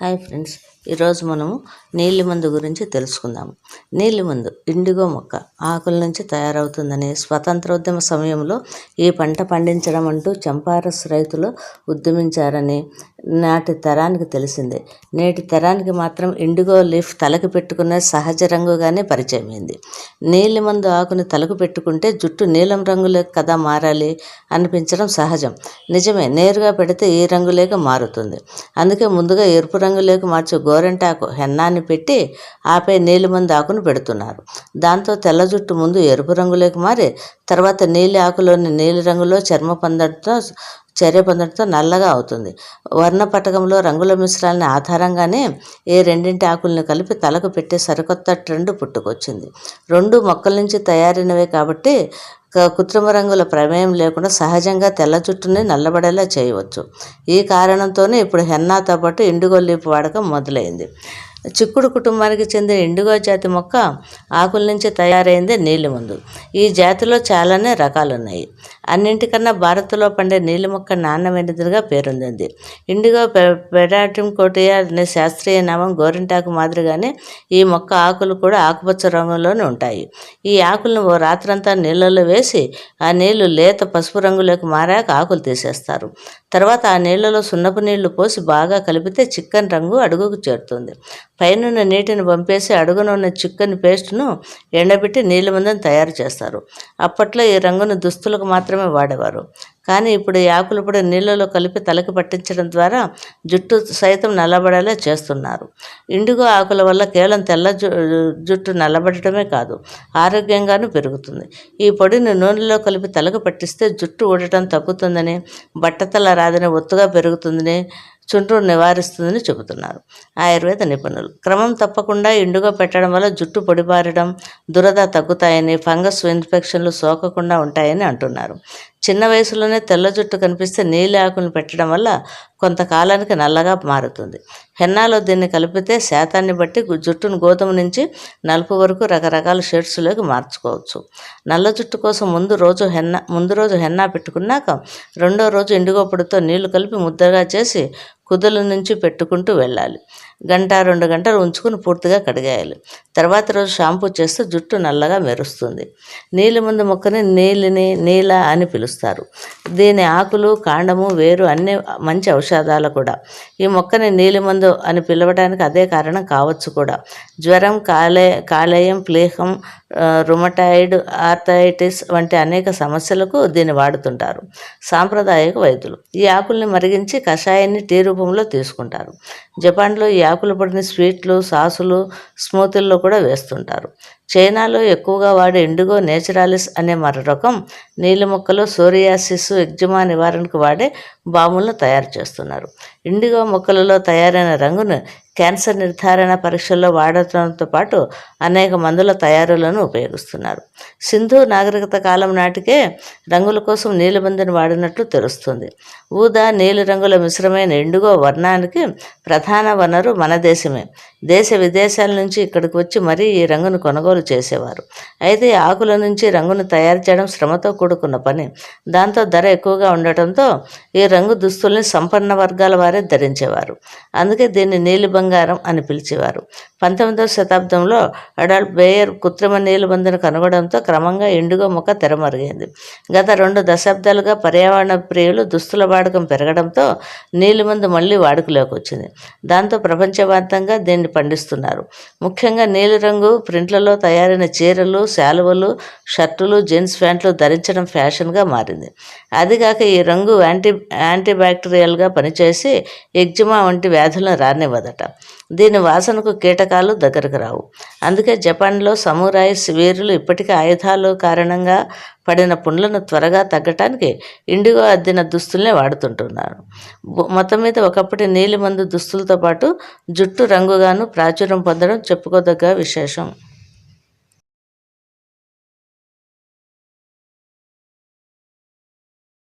Hi friends ఈరోజు మనము నీలి మందు గురించి తెలుసుకుందాము. నీలి మందు ఇండిగో మొక్క ఆకుల నుంచి తయారవుతుందని స్వతంత్రోద్యమ సమయంలో ఈ పంట పండించడం అంటూ చంపారస్ రైతులు ఉద్యమించారని నాటి తరానికి తెలిసిందే. నేటి తరానికి మాత్రం ఇండిగో లీఫ్ తలకు పెట్టుకునే సహజ రంగుగానే పరిచయమైంది. నీలి మందు ఆకుని తలకు పెట్టుకుంటే జుట్టు నీలం రంగులోకి కదా మారాలి అనిపించడం సహజం. నిజమే నేరుగా పెడితే ఈ రంగులేక మారుతుంది. అందుకే ముందుగా ఎరుపు రంగులోకి మార్చే గోరెంటాకు హెన్నాన్ని పెట్టి ఆపై నీలిమంది ఆకును పెడుతున్నారు. దాంతో తెల్ల జుట్టు ముందు ఎరుపు రంగులోకి మారి తర్వాత నీలి ఆకులోని నీలి రంగులో చర్మ పొందడంతో చర్య పొందడంతో నల్లగా అవుతుంది. వర్ణపటకంలో రంగుల మిశ్రాలని ఆధారంగానే ఏ రెండింటి ఆకుల్ని కలిపి తలకు పెట్టే సరికొత్త ట్రెండ్ పుట్టుకొచ్చింది. రెండు మొక్కల నుంచి తయారైనవే కాబట్టి క- కృత్రిమ రంగుల ప్రమేయం లేకుండా సహజంగా తెల్ల జుట్టుని నల్లబడేలా చేయవచ్చు. ఈ కారణంతోనే ఇప్పుడు హెన్నాతో పాటు ఇండుగో లీపు వాడకం మొదలైంది. చిక్కుడు కుటుంబానికి చెందిన ఇండిగో జాతి మొక్క ఆకుల నుంచి తయారైందే నీలి ముందు. ఈ జాతిలో చాలానే రకాలు ఉన్నాయి అన్నింటికన్నా భారత్లో పండే నీలి మొక్క నాణ్యమైనదిగా పేరొందింది. ఇండిగో పె- పెడాటిమ్ కోటియా అనే శాస్త్రీయ నామం గోరింటాకు మాదిరిగానే ఈ మొక్క ఆకులు కూడా ఆకుపచ్చ రంగులోనే ఉంటాయి. ఈ ఆకులను ఓ రాత్రంతా నీళ్ళలో వేసి ఆ నీళ్ళు లేత పసుపు రంగులోకి మారాక ఆకులు తీసేస్తారు. తర్వాత ఆ నీళ్ళలో సున్నపు నీళ్ళు పోసి బాగా కలిపితే చిక్కని రంగు అడుగుకు చేరుతుంది. పైనున్న నీటిని పంపేసి అడుగున ఉన్న చిక్కని పేస్ట్ను ఎండబెట్టి నీళ్ళమిందని తయారు చేస్తారు. అప్పట్లో ఈ రంగును దుస్తులకు మాత్రమే వాడేవారు. కానీ ఇప్పుడు ఈ ఆకులు కూడా నీళ్ళలో కలిపి తలకి పట్టించడం ద్వారా జుట్టు సైతం నల్లబడేలా చేస్తున్నారు. ఇండిగో ఆకుల వల్ల కేవలం తెల్ల జు జుట్టు నల్లబడటమే కాదు ఆరోగ్యంగాను పెరుగుతుంది. ఈ పొడిని నూనెలో కలిపి తలకు పట్టిస్తే జుట్టు ఊడటం తగ్గుతుందని బట్టతల రాదని ఒత్తుగా పెరుగుతుందని చుండ్రు నివారిస్తుందని చెబుతున్నారు. ఆయుర్వేద నిపుణులు. క్రమం తప్పకుండా ఇండుగా పెట్టడం వల్ల జుట్టు పొడిబారడం దురద తగ్గుతాయని ఫంగస్ ఇన్ఫెక్షన్లు సోకకుండా ఉంటాయని అంటున్నారు. చిన్న వయసులోనే తెల్ల జుట్టు కనిపిస్తే నీలి ఆకులను పెట్టడం వల్ల కొంతకాలానికి నల్లగా మారుతుంది. హెన్నాలో దీన్ని కలిపితే శాతాన్ని బట్టి జుట్టును గోధుమ నుంచి నలుపు వరకు రకరకాల షేడ్స్లోకి మార్చుకోవచ్చు. నల్ల జుట్టు కోసం ముందు రోజు హెన్నా ముందు రోజు హెన్నా పెట్టుకున్నాక రెండో రోజు ఎండుగో పొడితో నీళ్ళు కలిపి ముద్దగా చేసి కుదుల నుంచి పెట్టుకుంటూ వెళ్ళాలి. గంట రెండు గంటలు ఉంచుకుని పూర్తిగా కడిగేయాలి. తర్వాత రోజు షాంపూ చేస్తే జుట్టు నల్లగా మెరుస్తుంది. నీలి ముందు మొక్కని నీలిని నీల అని పిలుస్తారు. దీని ఆకులు కాండము వేరు అన్ని మంచి ఔషధాలు కూడా. ఈ మొక్కని నీలి ముందు అని పిలవడానికి అదే కారణం కావచ్చు కూడా. జ్వరం కాలే కాలేయం ప్లేహం రుమటాయిడ్ ఆర్థరైటిస్ వంటి అనేక సమస్యలకు దీన్ని వాడుతుంటారు. సాంప్రదాయక వైద్యులు. ఈ ఆకుల్ని మరిగించి కషాయాన్ని టీ రూపంలో తీసుకుంటారు. జపాన్లో ఈ ఆకులు పడిన స్వీట్లు సాసులు స్మూతీల్లో కూడా వేస్తుంటారు. చైనాలో ఎక్కువగా వాడే ఇండిగో నేచురాలిస్ అనే మరో రకం నీలి మొక్కలో సోరియాసిస్ ఎగ్జిమా నివారణకు వాడే బాములను తయారు చేస్తున్నారు. ఇండిగో మొక్కలలో తయారైన రంగును క్యాన్సర్ నిర్ధారణ పరీక్షల్లో వాడటంతో పాటు అనేక మందుల తయారీలను ఉపయోగిస్తున్నారు. సింధు నాగరికత కాలం నాటికే రంగుల కోసం నీలిమందుని వాడినట్లు తెలుస్తుంది. ఊదా నీలి రంగుల మిశ్రమైన ఎండుగో వర్ణానికి ప్రధాన వనరు మన దేశమే. దేశ విదేశాల నుంచి ఇక్కడికి వచ్చి మరీ ఈ రంగును కొనుగోలు చేసేవారు. అయితే ఆకుల నుంచి రంగును తయారు చేయడం శ్రమతో కూడుకున్న పని. దాంతో ధర ఎక్కువగా ఉండటంతో ఈ రంగు దుస్తుల్ని సంపన్న వర్గాల వారే ధరించేవారు. అందుకే దీన్ని నీలిబంగ బంగారం అని పిలిచేవారు. పంతొమ్మిదవ శతాబ్దంలో అడాల్ఫ్ బేయర్ కృత్రిమ నీలిబందును కనుగొనడంతో క్రమంగా ఇండిగో మొక్క తెరమరిగింది. గత రెండు దశాబ్దాలుగా పర్యావరణ ప్రియులు దుస్తుల వాడకం పెరగడంతో నీలిమందు మళ్ళీ వాడుకలోకి వచ్చింది. దాంతో ప్రపంచవ్యాప్తంగా దీన్ని పండిస్తున్నారు. ముఖ్యంగా నీలిరంగు ప్రింట్లలో తయారైన చీరలు శాలువలు షర్టులు జీన్స్ ప్యాంట్లు ధరించడం ఫ్యాషన్గా మారింది. అదిగాక ఈ రంగు యాంటీ యాంటీబ్యాక్టీరియల్గా పనిచేసి ఎగ్జిమా వంటి వ్యాధులను రానివ్వదట. దీని వాసనకు కీటకాలు దగ్గరకు రావు. అందుకే జపాన్లో సమురాయిస్ వీరులు ఇప్పటికీ ఆయుధాలు కారణంగా పడిన పుండ్లను త్వరగా తగ్గటానికి ఇండిగో అద్దిన దుస్తుల్నే వాడుతుంటున్నారు. మొత్తం మీద ఒకప్పటి నీలిమందు దుస్తులతో పాటు జుట్టు రంగుగాను ప్రాచుర్యం పొందడం చెప్పుకోదగ్గ విశేషం.